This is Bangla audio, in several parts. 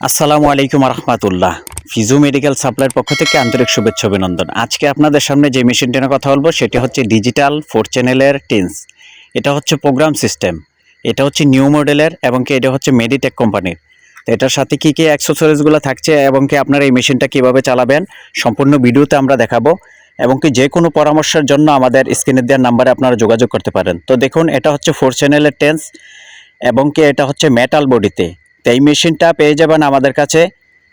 আসসালামু আলাইকুম রহমতুল্লাহ ফিজু মেডিকেল সাপ্লাইয়ের পক্ষ থেকে আন্তরিক শুভেচ্ছা অভিনন্দন। আজকে আপনাদের সামনে যে মেশিনটি নিয়ে কথা বলব, সেটি হচ্ছে ডিজিটাল ফোর চ্যানেলের টেন্স। এটা হচ্ছে প্রোগ্রাম সিস্টেম। এটা হচ্ছে নিউ মডেলের এবং কি এটা হচ্ছে মেডিটেক কোম্পানির। তো এটার সাথে কী কী অ্যাক্সেসরিজগুলো থাকছে এবং কি আপনারা এই মেশিনটা কীভাবে চালাবেন, সম্পূর্ণ ভিডিওতে আমরা দেখাবো। এবং কি যে কোনো পরামর্শের জন্য আমাদের স্ক্রিনে দেওয়ার নাম্বারে আপনারা যোগাযোগ করতে পারেন। তো দেখুন, এটা হচ্ছে ফোর চ্যানেলের টেন্স এবং কি এটা হচ্ছে মেটাল বডিতে তো এই মেশিনটা পেয়ে যাবেন আমাদের কাছে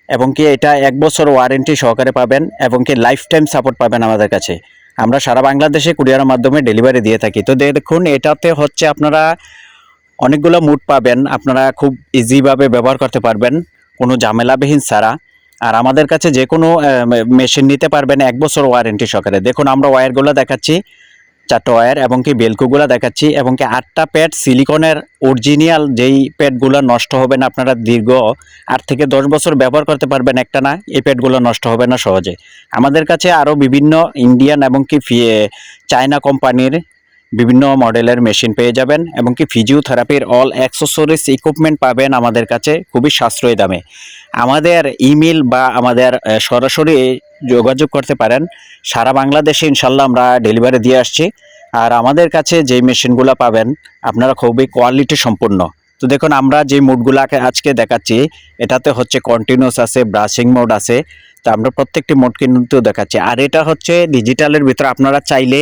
এবং কি এটা এক বছর ওয়ারেন্টি সহকারে পাবেন এবং কি লাইফ টাইম সাপোর্ট পাবেন আমাদের কাছে। আমরা সারা বাংলাদেশে কুরিয়ারের মাধ্যমে ডেলিভারি দিয়ে থাকি। তো দেখুন, এটাতে হচ্ছে আপনারা অনেকগুলো মুড পাবেন, আপনারা খুব ইজিভাবে ব্যবহার করতে পারবেন, কোনো ঝামেলাবিহীন ছাড়া। আর আমাদের কাছে যে কোনো মেশিন নিতে পারবেন এক বছর ওয়ারেন্টি সহকারে। দেখুন, আমরা ওয়্যারগুলো দেখাচ্ছি। চারটা ওয়ার এবং কি বেলকুগুলো দেখাচ্ছি এবং কি আটটা প্যাড সিলিকনের অরিজিনাল যেই প্যাডগুলো নষ্ট হবে না আপনারা দীর্ঘ আট থেকে দশ বছর ব্যবহার করতে পারবেন একটা না, এই প্যাডগুলো নষ্ট হবে না সহজে। আমাদের কাছে আরও বিভিন্ন ইন্ডিয়ান এবং কি চায়না কোম্পানির বিভিন্ন মডেলের মেশিন পেয়ে যাবেন এবং কি ফিজিওথেরাপির অল অ্যাক্সেসরিজ ইকুইপমেন্ট পাবেন আমাদের কাছে খুবই সাশ্রয়ী দামে। আমাদের ইমেল বা আমাদের সরাসরি যোগাযোগ করতে পারেন। সারা বাংলাদেশে ইনশাল্লাহ আমরা ডেলিভারি দিয়ে আসছি। আর আমাদের কাছে যে মেশিনগুলো পাবেন, আপনারা খুবই কোয়ালিটি সম্পূর্ণ তো দেখুন, আমরা যে মোডগুলোকে আজকে দেখাচ্ছি, এটাতে হচ্ছে কন্টিনিউস আছে ব্রাশিং মোড আছে। তো আমরা প্রত্যেকটি মোড কিন্তু দেখাচ্ছি। আর এটা হচ্ছে ডিজিটালের ভিতরে আপনারা চাইলে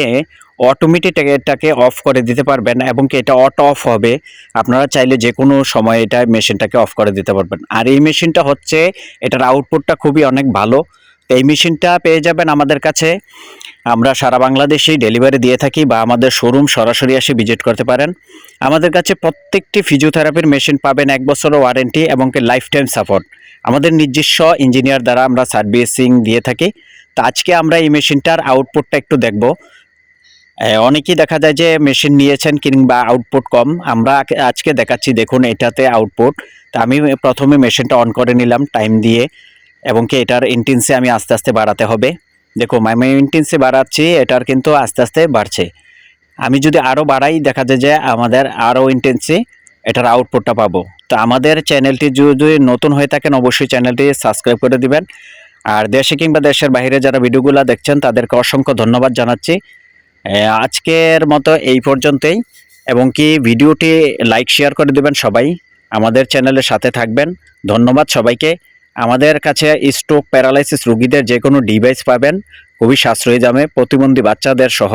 অটোমেটিক এটাকে অফ করে দিতে পারবেন এবং কি এটা অটো অফ হবে। আপনারা চাইলে যে কোনো সময় এটা মেশিনটাকে অফ করে দিতে পারবেন। আর এই মেশিনটা হচ্ছে, এটার আউটপুটটা খুবই অনেক ভালো। তো এই মেশিনটা পেয়ে যাবেন আমাদের কাছে। আমরা সারা বাংলাদেশেই ডেলিভারি দিয়ে থাকি বা আমাদের শোরুম সরাসরি এসে ভিজিট করতে পারেন। আমাদের কাছে প্রত্যেকটি ফিজিওথেরাপির মেশিন পাবেন এক বছরের ওয়ারেন্টি এবং কি লাইফ টাইম সাপোর্ট আমাদের নিজস্ব ইঞ্জিনিয়ার দ্বারা আমরা সার্ভিসিং দিয়ে থাকি। তো আজকে আমরা এই মেশিনটার আউটপুটটা একটু দেখব। অনেকেই দেখা যায় যে মেশিন নিয়েছেন কিংবা আউটপুট কম। আমরা আজকে দেখাচ্ছি, দেখুন এটাতে আউটপুট তা আমি প্রথমে মেশিনটা অন করে নিলাম টাইম দিয়ে, এবং কি এটার ইন্টেন্সে আমি আস্তে আস্তে বাড়াতে হবে। দেখো আমি ইন্টেন্সে বাড়াচ্ছি, এটার কিন্তু আস্তে আস্তে বাড়ছে। আমি যদি আরও বাড়াই, দেখা যায় যে আমাদের আরও ইন্টেন্সে এটার আউটপুটটা পাবো। তো আমাদের চ্যানেলটি যদি নতুন হয়ে থাকেন, অবশ্যই চ্যানেলটি সাবস্ক্রাইব করে দিবেন। আর দেশে কিংবা দেশের বাইরে যারা ভিডিওগুলো দেখছেন, তাদেরকে অসংখ্য ধন্যবাদ জানাচ্ছি। আজকের মতো এই পর্যন্তই। এবং কি ভিডিওটি লাইক শেয়ার করে দেবেন সবাই। আমাদের চ্যানেলের সাথে থাকবেন। ধন্যবাদ সবাইকে। আমাদের কাছে স্ট্রোক প্যারালাইসিস রুগীদের যে কোনো ডিভাইস পাবেন। খুবই সাশ্রয়ী দামে, প্রতিবন্ধী বাচ্চাদের সহ।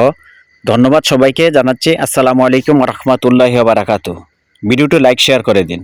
ধন্যবাদ সবাইকে জানাচ্ছি। আসসালামু আলাইকুম রহমতুল্লাহ বারাকাতু ভিডিওটি লাইক শেয়ার করে দিন।